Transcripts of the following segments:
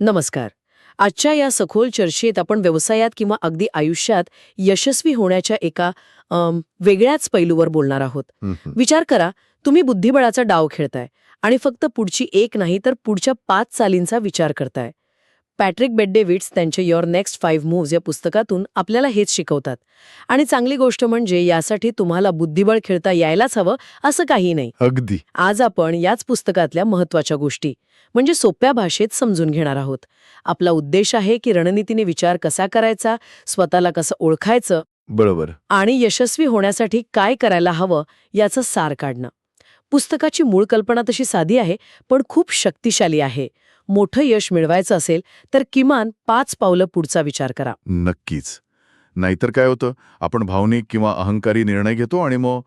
नमस्कार. आजच्या या सखोल चर्चेत आपण व्यवसायात किंवा अगदी आयुष्यात यशस्वी होण्याच्या एका अम, वेगळ्याच पैलूवर बोलणार आहोत. हम्म. विचार करा तुम्ही बुद्धिबळाचा डाव खेळताय आणि फक्त पुढची एक नाही तर पुढच्या पाच चालींचा विचार करताय. पॅट्रिक बेड्डेविट्स त्यांच्या युअर नेक्स्ट फाईव्ह मूव्ज या पुस्तकातून आपल्याला हेच शिकवतात. आणि चांगली गोष्ट म्हणजे यासाठी तुम्हाला बुद्धिबळ खेळता यायलाच हवं असं काही नाही. अगदी. आज आपण याच पुस्तकातल्या महत्त्वाच्या गोष्टी म्हणजे सोप्या भाषेत समजून घेणार आहोत. आपला उद्देश आहे की रणनीतीने विचार कसा करायचा स्वतःला कसं ओळखायचं बरोबर. आणि यशस्वी होण्यासाठी काय करायला हवं याचं सार काढणं. पुस्तकाची मूळ कल्पना तशी साधी आहे पण खूप शक्तिशाली आहे. मोठं यश मिळवायचं असेल तर किमान पाच पावलं पुढचा विचार करा. नक्कीच. नाहीतर काय होतं? आपण भावनिक किंवा अहंकारी निर्णय घेतो आणि मग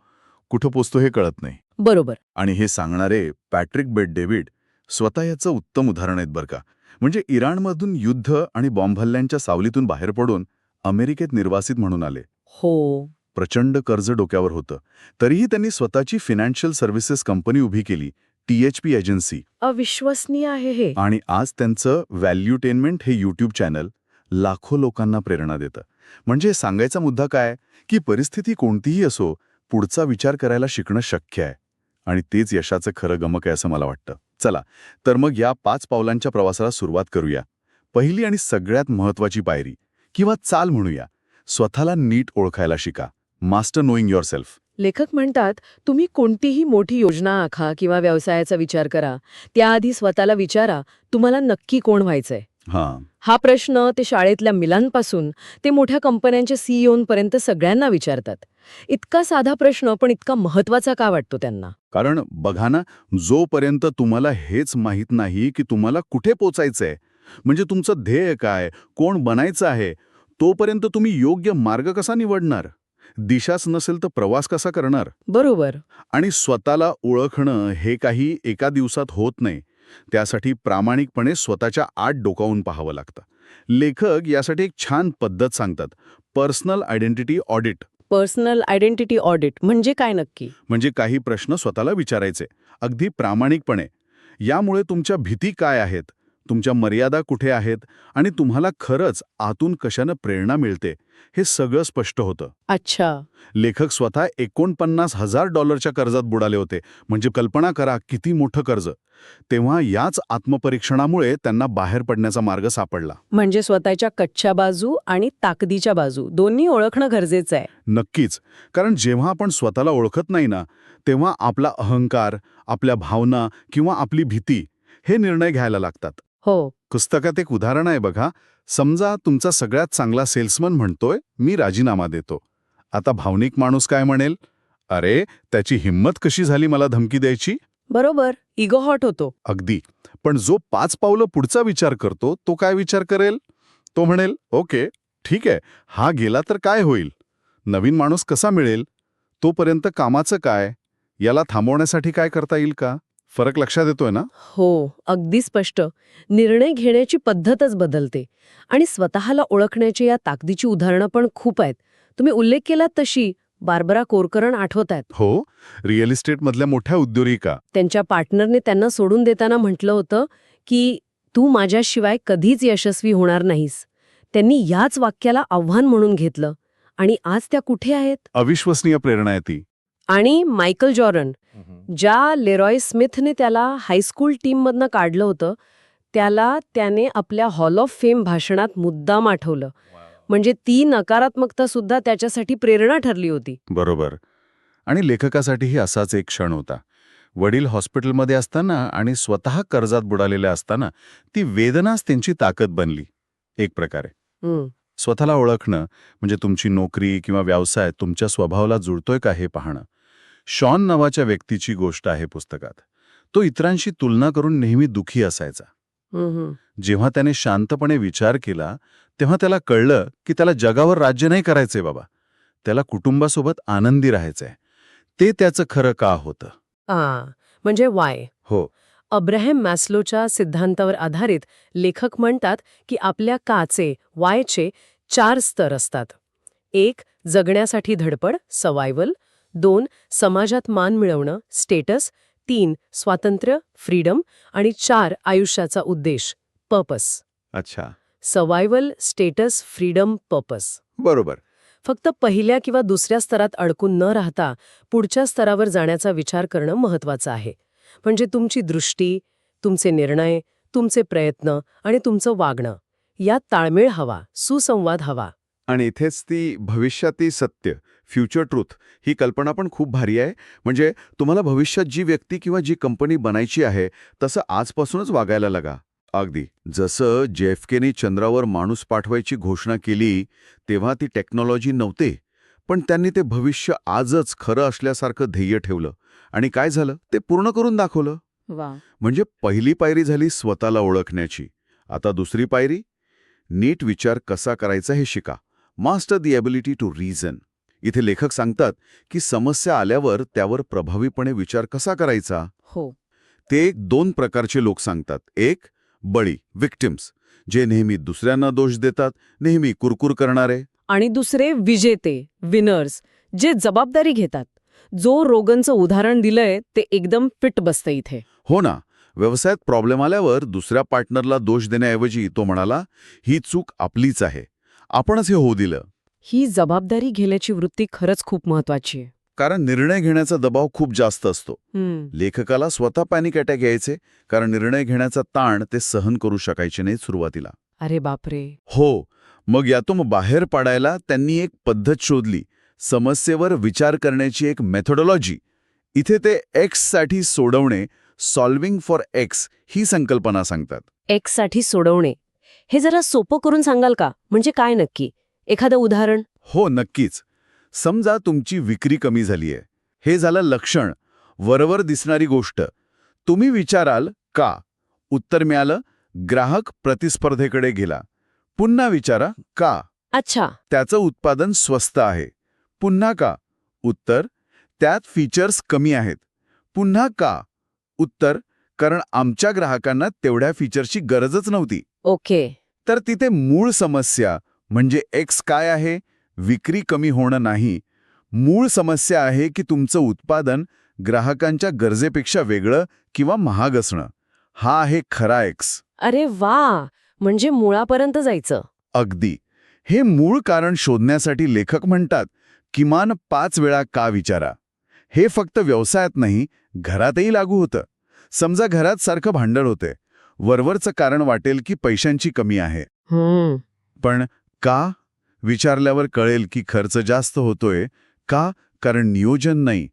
कुठं पोचतो हे कळत नाही. बरोबर. आणि हे सांगणारे पॅट्रिक बेट डेव्हिड स्वतः याचं उत्तम उदाहरण आहेत बरं का. म्हणजे इराणमधून युद्ध आणि बॉम्ब हल्ल्यांच्या सावलीतून बाहेर पडून अमेरिकेत निर्वासित म्हणून आले. हो. प्रचंड कर्ज डोक्यावर होतं. तरीही त्यांनी स्वतःची फिनॅन्शियल सर्व्हिसेस कंपनी उभी केली. टीएचपी एजन्सी अविश्वसनीय आहे हे. आणि आज त्यांचं व्हॅल्यूटेनमेंट हे यूट्यूब चॅनल लाखो लोकांना प्रेरणा देतं. म्हणजे सांगायचा मुद्दा काय? की परिस्थिती कोणतीही असो पुढचा विचार करायला शिकणं शक्य आहे. आणि तेच यशाचं खरं गमक आहे असं मला वाटतं. चला तर मग या पाच पावलांच्या प्रवासाला सुरुवात करूया. पहिली आणि सगळ्यात महत्वाची पायरी किंवा चाल म्हणूया. स्वतःला नीट ओळखायला शिका. मास्टर नोईंग युअर सेल्फ लेखक म्हणतात तुम्ही कोणतीही मोठी योजना आखा किंवा व्यवसायाचा विचार करा. त्याआधी स्वतःला विचारा तुम्हाला नक्की कोण व्हायचंय. हां. प्रश्न ते शाळेतल्या मिलांपासून ते मोठ्या कंपन्यांच्या सीईओंपर्यंत सगळ्यांना विचारतात. इतका साधा प्रश्न पण इतका महत्त्वाचा का वाटतो त्यांना? कारण बघा ना जोपर्यंत तुम्हाला हेच माहीत नाही की तुम्हाला कुठे पोचायचंय म्हणजे तुमचं ध्येय काय कोण बनायचं आहे तोपर्यंत तुम्ही योग्य मार्ग कसा निवडणार? दिशाच नसेल तर प्रवास कसा करणार? बरोबर. आणि स्वतःला ओळखणं हे काही एका दिवसात होत नाही. त्यासाठी प्रामाणिकपणे स्वतःच्या आत डोकावून पाहावं लागतं. लेखक यासाठी एक छान पद्धत सांगतात. Personal identity audit. Personal identity audit म्हणजे काय नक्की? म्हणजे काही प्रश्न स्वतःला विचारायचे. अगदी प्रामाणिकपणे. यामुळे तुमच्या भीती काय आहेत? तुमच्या मर्यादा कुठे आहेत आणि तुम्हाला खरंच आतून कशानं प्रेरणा मिळते हे सगळं स्पष्ट होतं. अच्छा. लेखक स्वतः एकोणपन्नास हजार डॉलरच्या कर्जात बुडाले होते. म्हणजे कल्पना करा किती मोठं कर्ज. तेव्हा याच आत्मपरीक्षणामुळे त्यांना बाहेर पडण्याचा मार्ग सापडला. म्हणजे स्वतःच्या कच्च्या बाजू आणि ताकदीच्या बाजू दोन्ही ओळखणं गरजेचं आहे. नक्कीच. कारण जेव्हा आपण स्वतःला ओळखत नाही ना तेव्हा आपला अहंकार आपल्या भावना किंवा आपली भीती हे निर्णय घ्यायला लागतात. हो. पुस्तकात एक उदाहरण आहे बघा. समजा तुमचा सगळ्यात चांगला सेल्समन म्हणतोय मी राजीनामा देतो. आता भावनिक माणूस काय म्हणेल? अरे त्याची हिंमत कशी झाली मला धमकी द्यायची? बरोबर इगो हॉट होतो. अगदी. पण जो पाच पावलं पुढचा विचार करतो तो काय विचार करेल? तो म्हणेल ओके ठीक आहे. हा गेला तर काय होईल? नवीन माणूस कसा मिळेल? तोपर्यंत कामाचं काय? याला थांबवण्यासाठी काय करता येईल का? फरक लक्षात येतोय ना? हो अगदी स्पष्ट. निर्णय घेण्याची पद्धतच बदलते. आणि स्वतःला ओळखण्याची या ताकदीची उदाहरणं पण खूप आहेत. तुम्ही उल्लेख केलात तशी. बार्बरा कोरकरण आठवत आहेत हो रिअल इस्टेटमधल्या मोठ्या उद्योगिका. त्यांच्या पार्टनरने त्यांना सोडून देताना म्हटलं होतं की तू माझ्याशिवाय कधीच यशस्वी होणार नाहीस. त्यांनी याच वाक्याला आव्हान म्हणून घेतलं. आणि आज त्या कुठे आहेत? अविश्वसनीय प्रेरणा आहे ती. आणि मायकल जॉर्डन ज्या लेरॉय स्मिथने त्याला हायस्कूल टीममधनं काढलं होतं त्याला त्याने आपल्या हॉल ऑफ फेम भाषणात मुद्दाम आठवलं. म्हणजे ती नकारात्मकता सुद्धा त्याच्यासाठी प्रेरणा ठरली होती. बरोबर. आणि लेखकासाठीही असाच एक क्षण होता. वडील हॉस्पिटलमध्ये असताना आणि स्वतः कर्जात बुडालेल्या असताना ती वेदनाच त्यांची ताकद बनली. एक प्रकारे. स्वतःला ओळखणं म्हणजे तुमची नोकरी किंवा व्यवसाय तुमच्या स्वभावाला जुळतोय का हे पाहणं शॉन नावाच्या व्यक्तीची गोष्ट आहे पुस्तकात. तो इतरांशी तुलना करून नेहमी दुखी असायचा. जेव्हा त्याने शांतपणे विचार केला तेव्हा त्याला कळलं की त्याला जगावर राज्य नाही करायचंय बाबा. त्याला कुटुंबासोबत आनंदी राहायचंय. ते त्याचं खरं का होतं? म्हणजे वाय हो. अब्राहम मॅस्लोच्या सिद्धांतावर आधारित लेखक म्हणतात की आपल्या काचे वायचे चार स्तर असतात. एक जगण्यासाठी धडपड सवायवल दोन समाजात मान मिळवणं. स्टेटस तीन स्वातंत्र्य फ्रीडम आणि चार आयुष्याचा उद्देश. पर्पस अच्छा. सर्वायवल स्टेटस फ्रीडम पर्पस बरोबर. फक्त पहिल्या किंवा दुसऱ्या स्तरात अडकून न राहता पुढच्या स्तरावर जाण्याचा विचार करणं महत्वाचं आहे. म्हणजे तुमची दृष्टी तुमचे निर्णय तुमचे प्रयत्न आणि तुमचं वागणं. यात ताळमेळ हवा सुसंवाद हवा. आणि इथेच ती भविष्याती सत्य फ्युचर ट्रूथ ही कल्पना पण खूप भारी आहे. म्हणजे तुम्हाला भविष्यात जी व्यक्ती किंवा जी कंपनी बनायची आहे तसं आजपासूनच वागायला लागा. अगदी. जसं जेएफकेने चंद्रावर माणूस पाठवायची घोषणा केली तेव्हा ती टेक्नॉलॉजी नव्हते. पण त्यांनी ते भविष्य आजच खरं असल्यासारखं ध्येय ठेवलं. आणि काय झालं? ते पूर्ण करून दाखवलं. म्हणजे पहिली पायरी झाली स्वतःला ओळखण्याची. आता दुसरी पायरी नीट विचार कसा करायचा हे शिका. Master the ability to reason. इथे लेखक सांगतात की समस्या आल्यावर त्यावर प्रभावीपणे विचार कसा करायचा? हो. ते एक दोन प्रकारचे लोक सांगतात. एक बळी विक्टिम्स जे नेहमी दुसऱ्यांना दोष देतात नेहमी कुरकुर करणारे. आणि दुसरे विजेते विनर्स जे जबाबदारी घेतात. जो रोगनचं उदाहरण दिलंय ते एकदम फिट बसतं इथे. हो ना. व्यवसायात प्रॉब्लेम आल्यावर दुसऱ्या पार्टनरला दोष देण्याऐवजी तो म्हणाला ही चूक आपलीच आहे. आपणच हे होऊ दिलं. ही जबाबदारी घेण्याची वृत्ती खरंच खूप महत्वाची आहे. कारण निर्णय घेण्याचा दबाव खूप जास्त असतो. लेखकाला स्वतः पॅनिक अटॅक यायचे कारण निर्णय घेण्याचा ताण ते सहन करू शकायचे नाही सुरुवातीला. अरे बापरे. हो मग यातून बाहेर पाडायला त्यांनी एक पद्धत शोधली. समस्येवर विचार करण्याची एक मेथोडॉलॉजी इथे ते एक्ससाठी सोडवणे सॉल्विंग फॉर एक्स ही संकल्पना सांगतात. एक्ससाठी सोडवणे हे जरा सोपं करून सांगाल का? म्हणजे काय नक्की? एखादं उदाहरण? हो नक्कीच. समजा तुमची विक्री कमी झालीय. हे झालं लक्षण वरवर दिसणारी गोष्ट. तुम्ही विचाराल का? उत्तर मिळालं ग्राहक प्रतिस्पर्धेकडे गेला. पुन्हा विचारा का? अच्छा. त्याचं उत्पादन स्वस्त आहे. पुन्हा का? उत्तर त्यात फीचर्स कमी आहेत. पुन्हा का? उत्तर कारण आमच्या ग्राहकांना तेवढ्या फीचर्सची गरजच नव्हती. ओके. तर तिथे मूळ समस्या म्हणजे एक्स काय आहे? विक्री कमी होणं नाही. मूळ समस्या आहे की तुमचं उत्पादन ग्राहकांच्या गरजेपेक्षा वेगळं किंवा महाग असणं. हा आहे खरा एक्स अरे वा! म्हणजे मुळापर्यंत जायचं. अगदी. हे मूळ कारण शोधण्यासाठी लेखक म्हणतात किमान पाच वेळा का विचारा? हे फक्त व्यवसायात नाही घरातही लागू होतं. समजा घरात सारखं भांडण होते. वरवरचं कारण वाटेल की पैशांची कमी आहे. पण का? विचारल्यावर कळेल की खर्च जास्त होतोय. का? कारण नियोजन नाही.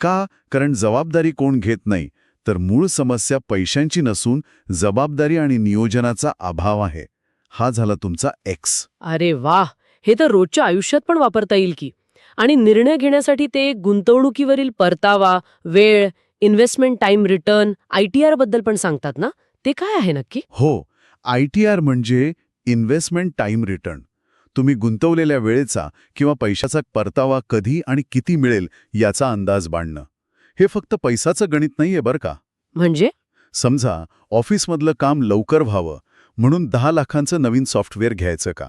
का? कारण जबाबदारी कोण घेत नाही. तर मूळ समस्या पैशांची नसून जबाबदारी आणि नियोजनाचा अभाव आहे. हा झाला तुमचा एक्स अरे वा हे तर रोजच्या आयुष्यात पण वापरता येईल की. आणि निर्णय घेण्यासाठी ते गुंतवणुकीवरील परतावा वेळ investment time return I T आरबद्दल पण सांगतात ना? ते काय आहे नक्की? हो आय टी आर म्हणजे इन्व्हेस्टमेंट टाइम रिटर्न. तुम्ही गुंतवलेल्या वेळेचा किंवा पैशाचा परतावा कधी आणि किती मिळेल याचा अंदाज बांधणं. हे फक्त पैसाचं गणित नाहीये बरं का? म्हणजे? समजा ऑफिसमधलं काम लवकर व्हावं म्हणून दहा लाखांचं नवीन सॉफ्टवेअर घ्यायचं का?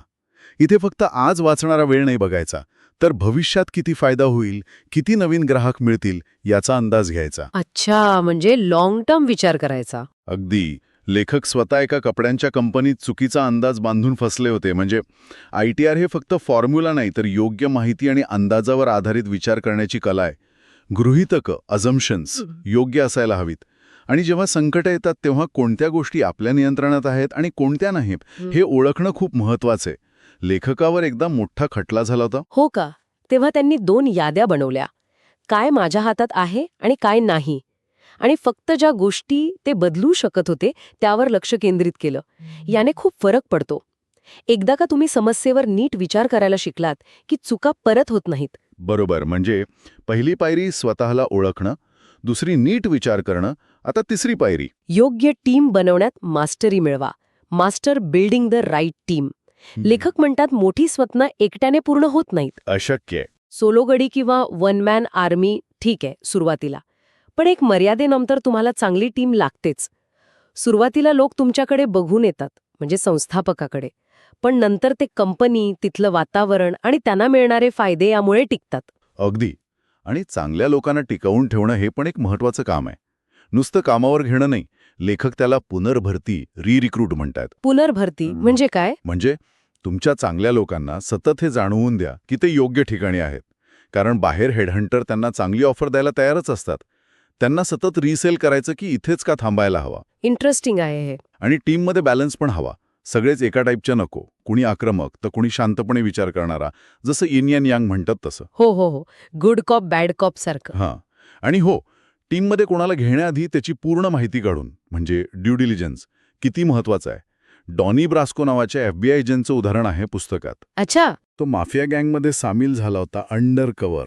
इथे फक्त आज वाचणारा वेळ नाही बघायचा. तर भविष्यात किती फायदा होईल किती नवीन ग्राहक मिळतील याचा अंदाज घ्यायचा. अच्छा म्हणजे लॉंग टर्म विचार करायचा. अगदी. लेखक स्वतः एका कपड्यांच्या कंपनीत चुकीचा अंदाज बांधून फसले होते. म्हणजे आय टी आर हे फक्त फॉर्म्युला नाही तर योग्य माहिती आणि अंदाजावर आधारित विचार करण्याची कला आहे. गृहितकं अझम्पन्स योग्य असायला हवीत. आणि जेव्हा संकट येतात तेव्हा कोणत्या गोष्टी आपल्या नियंत्रणात आहेत आणि कोणत्या नाहीत हे. ओळखणं खूप महत्वाचं आहे. लेखकावर एकदा मोठा खटला झाला होता? हो का? तेव्हा त्यांनी दोन याद्या बनवल्या. काय माझ्या हातात आहे आणि काय नाही. आणि फक्त ज्या गोष्टी ते बदलू शकत होते त्यावर लक्ष केंद्रित केलं. याने खूप फरक पडतो. एकदा का तुम्ही समस्येवर नीट विचार करायला शिकलात की चुका परत होत नाहीत? बरोबर म्हणजे पहिली पायरी स्वतःला ओळखणं दुसरी नीट विचार करणं आता तिसरी पायरी. योग्य टीम बनवण्यात मास्टरी मिळवा. Master building the right team. लेखक म्हणतात मोठी स्वप्न एकट्याने पूर्ण होत नाहीत. अशक्य सोलोगडी किंवा वन मॅन आर्मी ठीक आहे सुरुवातीला. पण एक मर्यादेनंतर तुम्हाला चांगली टीम लागतेच. सुरुवातीला लोक तुमच्याकडे बघून येतात म्हणजे संस्थापकाकडे. पण नंतर ते कंपनी तिथलं वातावरण आणि त्यांना मिळणारे फायदे यामुळे टिकतात. अगदी. आणि चांगल्या लोकांना टिकवून ठेवणं हे पण एक महत्वाचं काम आहे. नुसतं कामावर घेणं नाही. लेखक त्याला पुनर्भरती री रिक्रूट म्हणतात. पुनर्भरती. म्हणजे काय? म्हणजे तुमच्या चांगल्या लोकांना सतत हे जाणवून द्या की ते योग्य ठिकाणी आहेत. कारण बाहेर हेडहंटर त्यांना चांगली ऑफर द्यायला तयारच असतात. त्यांना सतत रिसेल करायचं की इथेच का थांबायला हवा? इंटरेस्टिंग आहे हे. आणि टीममध्ये बॅलन्स पण हवा. सगळेच एका टाईपच्या नको. कुणी आक्रमक तर कुणी शांतपणे विचार करणारा. जसं इन यान यांग म्हणतात तसं. हो हो हो. गुड कॉप बॅड कॉप सारखं. हां. आणि हो टीममध्ये कोणाला घेण्याआधी त्याची पूर्ण माहिती काढून म्हणजे ड्यू डिलिजन्स किती महत्वाचं आहे? डॉनी ब्रास्को नावाच्या एफबीआय एजंटचं उदाहरण आहे पुस्तकात. अच्छा. तो माफिया गँगमध्ये सामील झाला होता अंडर कव्हर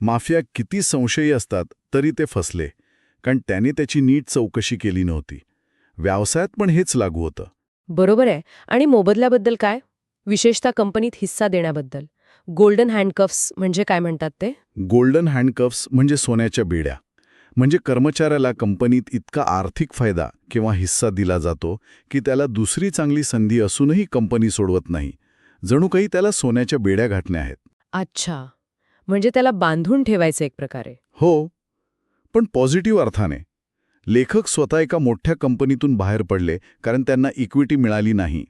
माफिया किती संशयी असतात तरी ते फसले कारण त्याने त्याची नीट चौकशी केली नव्हती. व्यवसायात पण हेच लागू होतं. बरोबर आहे. आणि मोबदल्याबद्दल काय? विशेषतः कंपनीत हिस्सा देण्याबद्दल. गोल्डन हँडकफ्स म्हणजे काय म्हणतात ते? गोल्डन हँडकफ्स म्हणजे सोन्याच्या बेड्या. म्हणजे कर्मचाऱ्याला कंपनीत इतका आर्थिक फायदा किंवा हिस्सा दिला जातो की त्याला दुसरी चांगली संधी असूनही कंपनी सोडवत नाही. जणू काही त्याला सोन्याच्या बेड्या घातल्या आहेत. अच्छा. म्हणजे त्याला बांधून ठेवायचं एक प्रकारे. हो. पण पॉझिटिव्ह अर्थाने. लेखक स्वतः एका मोठ्या कंपनीतून बाहेर पडले कारण त्यांना इक्विटी मिळाली नाही.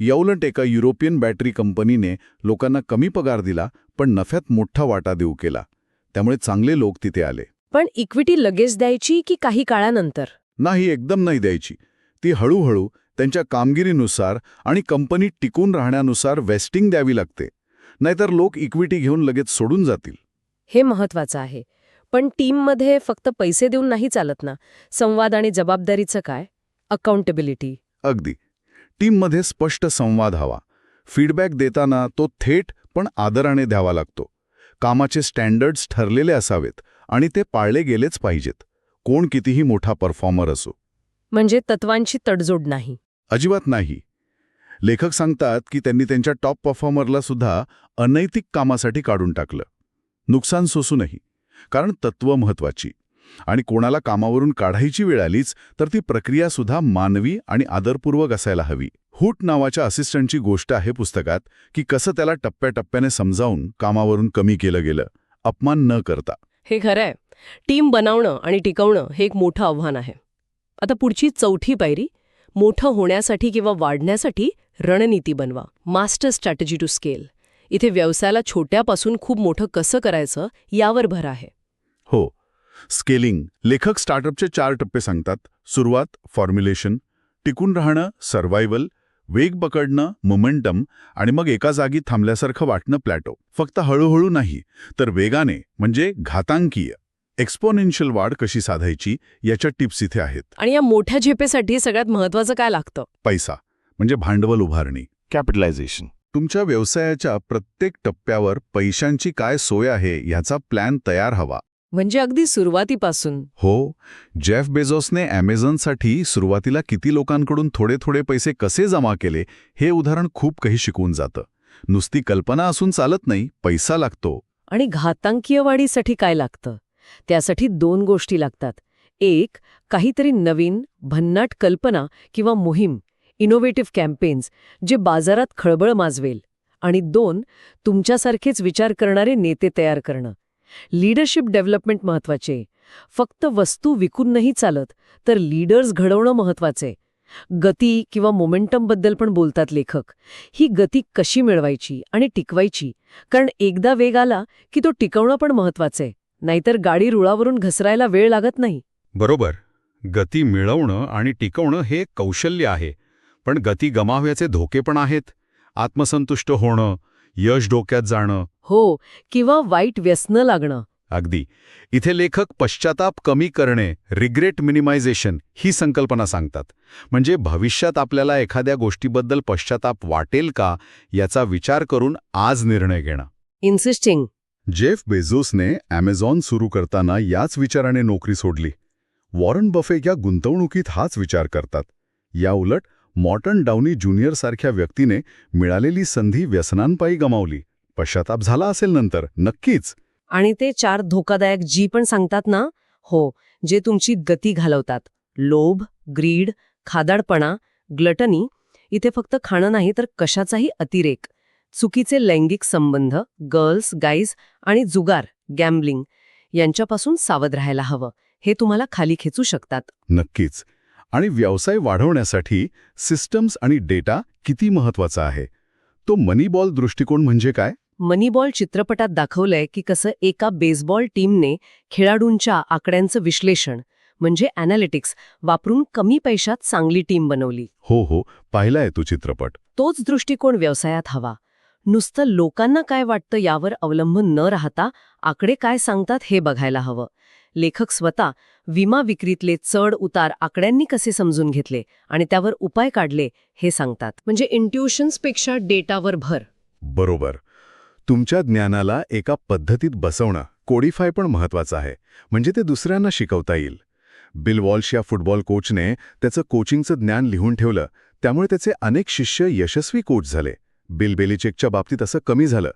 याउलट एका युरोपियन बॅटरी कंपनीने लोकांना कमी पगार दिला पण नफ्यात मोठा वाटा देऊ केला. त्यामुळे चांगले लोक तिथे आले. पण इक्विटी लगेच द्यायची की काही काळानंतर? नाही एकदम नाही द्यायची. ती हळूहळू त्यांच्या कामगिरीनुसार आणि कंपनीत टिकून राहण्यानुसार वेस्टिंग द्यावी लागते. नाहीतर लोक इक्विटी घेऊन लगेच सोडून जातील. हे महत्वाचं आहे. पण टीममध्ये फक्त पैसे देऊन नाही चालत ना? संवाद आणि जबाबदारीचं काय? अकाउंटेबिलिटी अगदी. टीममध्ये स्पष्ट संवाद हवा. फीडबॅक देताना तो थेट पण आदराने द्यावा लागतो. कामाचे स्टँडर्ड्स ठरलेले असावेत. आणि ते पाळले गेलेच पाहिजेत. कोण कितीही मोठा परफॉर्मर असो. म्हणजे तत्वांची तडजोड नाही. अजिबात नाही. लेखक सांगतात की त्यांनी त्यांच्या टॉप परफॉर्मरला सुद्धा अनैतिक कामासाठी काढून टाकलं. नुकसान सोसूनही. कारण तत्व महत्वाची. आणि कोणाला कामावरून काढायची वेळ आलीच तर ती प्रक्रिया सुद्धा मानवी आणि आदरपूर्वक असायला हवी. हुट नावाच्या असिस्टंटची गोष्ट आहे पुस्तकात की कसं त्याला टप्प्याटप्प्याने समजावून कामावरून कमी केलं गेलं. अपमान न करता. हे खरं आहे. टीम बनवणं आणि टिकवणं हे एक मोठं आव्हान आहे. आता पुढची चौथी पायरी मोठं होण्यासाठी किंवा वाढण्यासाठी रणनीती बनवा. Master strategy to scale. इथे व्यवसायाला छोट्यापासून खूप मोठं कसं करायचं यावर भर आहे. हो. स्केलिंग लेखक स्टार्टअपचे चार टप्पे सांगतात. सुरुवात फॉर्म्युलेशन टिकून राहणं सर्व्हायव्हल वेग पकडणं मोमेंटम आणि मग एका जागी थांबल्यासारखं वाटणं प्लॅटो फक्त हळूहळू नाही तर वेगाने म्हणजे घातांकीय एक्सपोनेन्शियल वाढ कशी साधायची याच्या टिप्स इथे आहेत. आणि या मोठ्या झेपेसाठी सगळ्यात महत्वाचं काय लागतं? पैसा म्हणजे भांडवल उभारणी. कॅपिटलायझेशन तुमच्या व्यवसायाच्या प्रत्येक टप्प्यावर पैशांची काय सोय आहे याचा प्लॅन तयार हवा. म्हणजे अगदी सुरुवातीपासून. हो जेफ बेझोसने ॲमेझॉनसाठी सुरुवातीला किती लोकांकडून थोडे थोडे पैसे कसे जमा केले हे उदाहरण खूप काही शिकवून जातं. नुसती कल्पना असून चालत नाही पैसा लागतो. आणि घातांकीय वाढीसाठी काय लागतं? त्यासाठी दोन गोष्टी लागतात. एक काहीतरी नवीन भन्नाट कल्पना किंवा मोहीम इनोव्हेटिव्ह कॅम्पेन्स जे बाजारात खळबळ माजवेल. आणि दोन तुमच्यासारखेच विचार करणारे नेते तयार करणं. लीडरशिप डेव्हलपमेंट महत्त्वाचे. फक्त वस्तू विकून नाही चालत तर लीडर्स घडवणं महत्त्वाचे. गती किंवा मोमेंटमबद्दल पण बोलतात लेखक. ही गती कशी मिळवायची आणि टिकवायची? कारण एकदा वेग आला की तो टिकवणं पण महत्त्वाचे. नाहीतर गाडी रुळावरून घसरायला वेळ लागत नाही. बरोबर. गती मिळवणं आणि टिकवणं हे कौशल्य आहे. पण गती गमाव्याचे धोके पण आहेत. आत्मसंतुष्ट होणं यश डोक्यात जाणं. हो किंवा वाईट व्यसनं लागणं. अगदी. इथे लेखक पश्चाताप कमी करणे रिग्रेट मिनिमायझेशन ही संकल्पना सांगतात. म्हणजे भविष्यात आपल्याला एखाद्या गोष्टीबद्दल पश्चाताप वाटेल का याचा विचार करून आज निर्णय घेणं. इन्सिस्टिंग जेफ बेझोसने ॲमेझॉन सुरू करताना याच विचाराने नोकरी सोडली. वॉरन बफे या गुंतवणुकीत हाच विचार करतात. या उलट मॉर्टन डाउनी ज्युनियर सारख्या व्यक्तीने मिळालेली संधी व्यसनांपायी गमावली. पश्चाताप झाला असेल नंतर नक्कीच. आणि ते चार धोकादायक जी पण सांगतात ना हो जे तुमची गती घालवतात. लोभ ग्रीड खादाडपणा ग्लटनी इथे फक्त खाणं नाही तर कशाचाही अतिरेक. चुकीचे लैंगिक संबंध गर्ल्स गाईज आणि जुगार गॅम्बलिंग यांच्यापासून सावध राहायला हवं. हे तुम्हाला खाली खेचू शकतात. नक्कीच. आणि व्यवसाय वाढवण्यासाठी सिस्टम्स आणि डेटा किती महत्त्वाचा आहे? तो मनीबॉल दृष्टिकोन म्हणजे काय? मनीबॉल चित्रपटात दाखवलंय की कसं एका बेसबॉल टीमने खेळाडूंच्या आकड्यांचं विश्लेषण म्हणजे अॅनालिटिक्स वापरून कमी पैशात चांगली टीम बनवली. हो हो पाहिलाय तो चित्रपट. तोच दृष्टिकोन व्यवसायात हवा. नुसतं लोकांना काय वाटतं यावर अवलंबून न राहता आकडे काय सांगतात हे बघायला हवं. लेखक स्वतः विमा विक्रीतले चढ उतार आकड्यांनी कसे समजून घेतले आणि त्यावर उपाय काढले हे सांगतात. म्हणजे इंट्युशन्सपेक्षा डेटावर भर. बरोबर. तुमच्या ज्ञानाला एका पद्धतीत बसवणं कोडिफाय पण महत्वाचं आहे. म्हणजे ते दुसऱ्यांना शिकवता येईल. बिल वॉल्श या फुटबॉल कोचने त्याचं कोचिंगचं ज्ञान लिहून ठेवलं. त्यामुळे त्याचे अनेक शिष्य यशस्वी कोच झाले. बिल बेलिचेकच्या बाबतीत असं कमी झालं.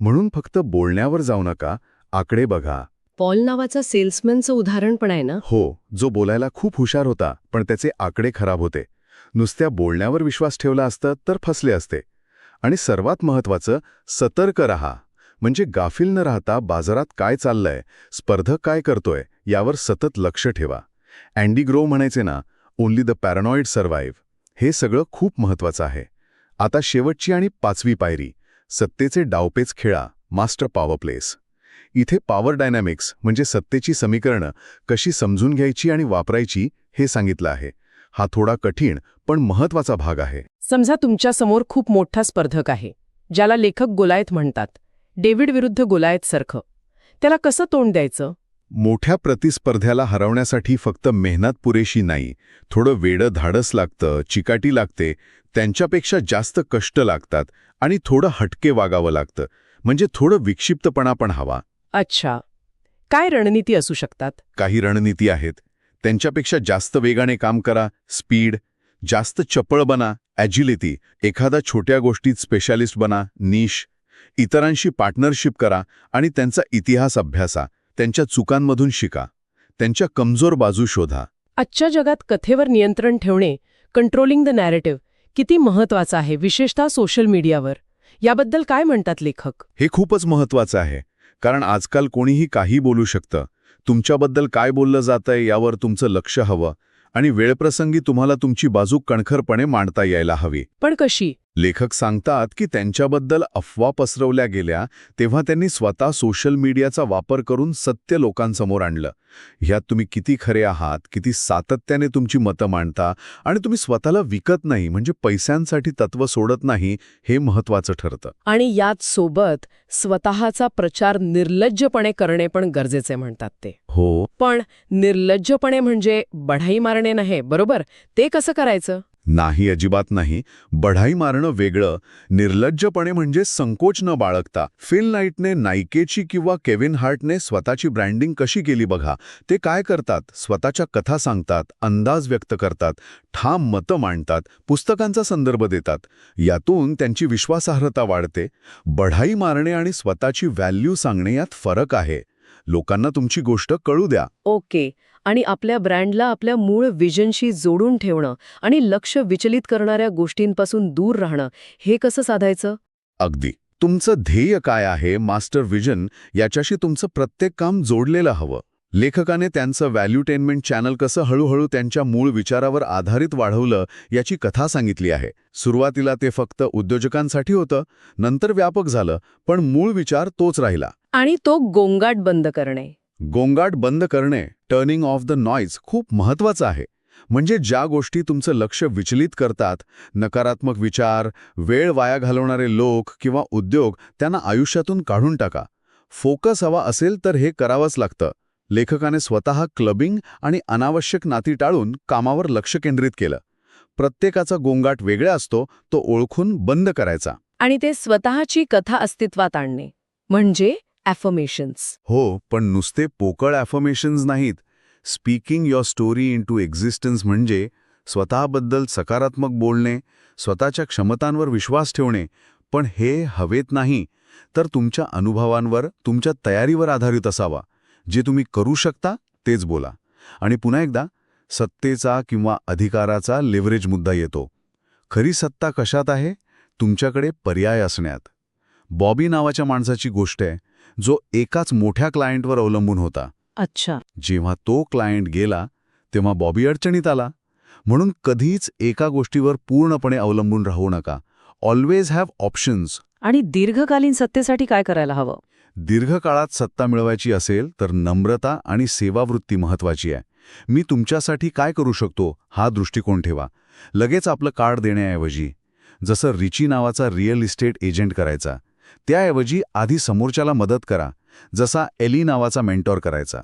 म्हणून फक्त बोलण्यावर जाऊ नका. आकडे बघा. पॉल नावाचा सेल्समॅनचं उदाहरण पण आहे ना? हो जो बोलायला खूप हुशार होता पण त्याचे आकडे खराब होते. नुसत्या बोलण्यावर विश्वास ठेवला असतं तर फसले असते. आणि सर्वात महत्वाचं सतर्क रहा. म्हणजे गाफील न राहता बाजारात काय चाललंय स्पर्धक काय करतोय यावर सतत लक्ष ठेवा. अँडी ग्रो म्हणायचे ना ओन्ली द पॅरानॉइड सर्व्हाइव्ह हे सगळं खूप महत्वाचं आहे. आता शेवटची आणि पाचवी पायरी. सत्तेचे डावपेच खेळा. Master power plays. इथे पॉवर डायनॅमिक्स म्हणजे सत्तेची समीकरणं कशी समजून घ्यायची आणि वापरायची हे सांगितलं आहे. हा थोडा कठीण पण महत्त्वाचा भाग आहे. समजा तुमच्यासमोर खूप मोठा स्पर्धक आहे ज्याला लेखक गोलायत म्हणतात डेव्हिड विरुद्ध गोलायत सारखं. त्याला कसं तोंड द्यायचं? मोठ्या प्रतिस्पर्ध्याला हरवण्यासाठी फक्त मेहनत पुरेशी नाही थोडं वेडं धाडस लागतं चिकाटी लागते त्यांच्यापेक्षा जास्त कष्ट लागतात आणि थोडं हटके वागावं लागतं म्हणजे थोडं विक्षिप्तपणा पण हवा. अच्छा. काय रणनीती असू शकतात? काही रणनीती आहेत. त्यांच्यापेक्षा जास्त वेगाने काम करा स्पीड जास्त चपळ बना ॲजिलिटी एखादा छोट्या गोष्टीत स्पेशालिस्ट बना निश इतरांशी पार्टनरशिप करा आणि त्यांचा इतिहास अभ्यासा त्यांच्या चुकांमधून शिका त्यांच्या कमजोर बाजू शोधा. आजच्या जगात कथेवर नियंत्रण ठेवणे कंट्रोलिंग द नॅरेटिव्ह किती महत्वाचं आहे विशेषतः सोशल मीडियावर याबद्दल काय म्हणतात लेखक? हे खूपच महत्वाचं आहे. कारण आजकाल कोणीही काही बोलू शकतं. तुमच्याबद्दल काय बोललं जातंय यावर तुमचं लक्ष हवं आणि वेळप्रसंगी तुम्हाला तुमची बाजू कणखरपणे मांडता यायला हवी. पण कशी? लेखक सांगतात की त्यांच्याबद्दल अफवा पसरवल्या गेल्या तेव्हा त्यांनी स्वतः सोशल मीडियाचा वापर करून सत्य लोकांसमोर आणलं. ह्यात तुम्ही किती खरे आहात किती सातत्याने तुमची मतं मांडता आणि तुम्ही स्वतःला विकत नाही म्हणजे पैशांसाठी तत्व सोडत नाही हे महत्वाचं ठरतं. आणि यात सोबत स्वतःचा प्रचार निर्लज्जपणे करणे पण गरजेचे म्हणतात ते. हो. पण निर्लज्जपणे म्हणजे बढाई मारणे नाही बरोबर? ते कसं करायचं? नाही अजिबात नाही. बढाई मारणं वेगळं. निर्लज्जपणे म्हणजे संकोच न बाळगता. फिल नाईटने नायकेची किंवा केविन हार्टने स्वतःची ब्रँडिंग कशी केली बघा. ते काय करतात? स्वतःच्या कथा सांगतात अंदाज व्यक्त करतात ठाम मतं मांडतात पुस्तकांचा संदर्भ देतात. यातून त्यांची विश्वासार्हता वाढते. बढाई मारणे आणि स्वतःची व्हॅल्यू सांगणे यात फरक आहे. लोकांना तुमची गोष्ट कळू द्या. ओके. आणि आपल्या ब्रँडला आपल्या मूळ विजनशी जोडून ठेवणं आणि लक्ष विचलित करणाऱ्या गोष्टींपासून दूर राहणं हे कसं साधायचं? अगदी. तुमचं ध्येय काय आहे मास्टर विजन याच्याशी तुमचं प्रत्येक काम जोडलेलं हवं. लेखकाने त्यांचं व्हॅल्यूटेनमेंट चॅनल कसं हळूहळू त्यांच्या मूळ विचारावर आधारित वाढवलं याची कथा सांगितली आहे. सुरुवातीला ते फक्त उद्योजकांसाठी होतं नंतर व्यापक झालं पण मूळ विचार तोच राहिला. आणि तो गोंगाट बंद करणे. गोंगाट बंद करणे टर्निंग ऑफ द नॉईज खूप महत्वाचं आहे. म्हणजे ज्या गोष्टी तुमचं लक्ष विचलित करतात नकारात्मक विचार वेळ वाया घालवणारे लोक किंवा उद्योग त्यांना आयुष्यातून काढून टाका. फोकस हवा असेल तर हे करावंच लागतं. लेखकाने स्वतः क्लबिंग आणि अनावश्यक नाती टाळून कामावर लक्ष केंद्रित केलं. प्रत्येकाचा गोंगाट वेगळा असतो तो ओळखून बंद करायचा. आणि ते स्वतःची कथा अस्तित्वात आणणे. म्हणजे? ॲफर्मेशन्स हो पण नुसते पोकळ ॲफर्मेशन्स नाहीत. Speaking your story into existence म्हणजे स्वतःबद्दल सकारात्मक बोलणे स्वतःच्या क्षमतांवर विश्वास ठेवणे. पण हे हवेत नाही तर तुमच्या अनुभवांवर तुमच्या तयारीवर आधारित असावा. जे तुम्ही करू शकता तेच बोला. आणि पुन्हा एकदा सत्तेचा किंवा अधिकाराचा लिव्हरेज मुद्दा येतो. खरी सत्ता कशात आहे? तुमच्याकडे पर्याय असण्यात. बॉबी नावाच्या माणसाची गोष्ट आहे. जो एकाच मोठ्या क्लायंटवर अवलंबून होता. अच्छा. जेव्हा तो क्लायंट गेला तेव्हा बॉबी अडचणीत आला. म्हणून कधीच एका गोष्टीवर पूर्णपणे अवलंबून राहू नका. ऑलवेज हॅव ऑप्शन्स आणि दीर्घकालीन सत्तेसाठी काय करायला हवं? दीर्घकाळात सत्ता मिळवायची असेल तर नम्रता आणि सेवावृत्ती महत्वाची आहे. मी तुमच्यासाठी काय करू शकतो हा दृष्टिकोन ठेवा. लगेच आपलं कार्ड देण्याऐवजी. जसं रिची नावाचा रिअल इस्टेट एजंट करायचा. त्याऐवजी आधी समोरच्याला मदत करा जसा एली नावाचा मेंटॉर करायचा.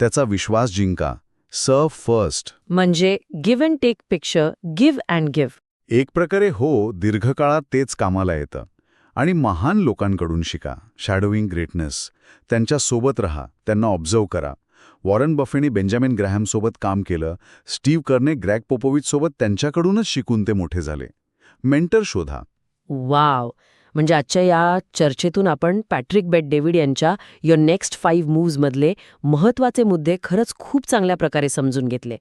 त्याचा विश्वास जिंका. सर्व फर्स्ट. म्हणजे गिव्ह अँड टेकपेक्षा गिव्ह अँड गिव्ह. एक प्रकारे हो दीर्घकाळात तेच कामाला येतं. आणि महान लोकांकडून शिका. शॅडोईंग ग्रेटनेस त्यांच्यासोबत राहा. त्यांना ऑब्झर्व करा. वॉरन बफेने बेंजामिन ग्रॅहमसोबत काम केलं. स्टीव्ह करने ग्रॅग पोपोविचसोबत त्यांच्याकडूनच शिकून ते मोठे झाले. मेंटर शोधा. वाव म्हणजे आजच्या या चर्चेतून आपण पॅट्रिक बेट डेव्हिड यांच्या युअर नेक्स्ट फाईव्ह मूव्समधले महत्त्वाचे मुद्दे खरंच खूप चांगल्या प्रकारे समजून घेतले.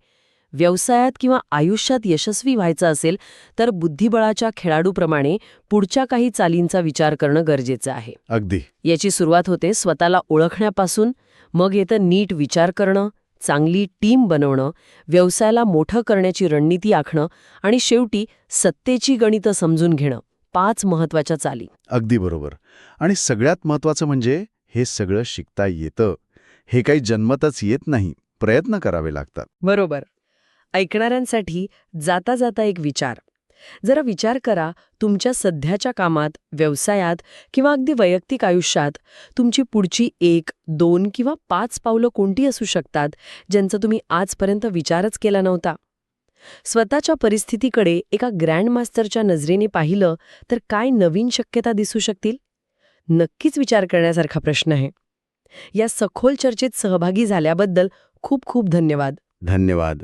व्यवसायात किंवा आयुष्यात यशस्वी व्हायचं असेल तर बुद्धिबळाच्या खेळाडूप्रमाणे पुढच्या काही चालींचा विचार करणं गरजेचं आहे. अगदी. याची सुरुवात होते स्वतःला ओळखण्यापासून मग येतं नीट विचार करणं चांगली टीम बनवणं व्यवसायाला मोठं करण्याची रणनीती आखणं आणि शेवटी सत्तेची गणितं समजून घेणं. पाच महत्त्वाच्या चाली. अगदी बरोबर. आणि सगळ्यात महत्वाचं म्हणजे हे सगळं शिकता येतं. हे काही जन्मतच येत नाही. प्रयत्न करावे लागतात. बरोबर. ऐकणाऱ्यांसाठी जाता जाता एक विचार. जरा विचार करा तुमच्या सध्याच्या कामात व्यवसायात किंवा अगदी वैयक्तिक आयुष्यात तुमची पुढची एक दोन किंवा पाच पावलं कोणती असू शकतात ज्यांचा तुम्ही आजपर्यंत विचारच केला नव्हता? स्वतःच्या परिस्थितीकडे एका ग्रँडमास्टरच्या नजरेने पाहिलं तर काय नवीन शक्यता दिसू शकतील? नक्कीच विचार करण्यासारखा प्रश्न आहे. या सखोल चर्चेत सहभागी झाल्याबद्दल खूप खूप धन्यवाद. धन्यवाद.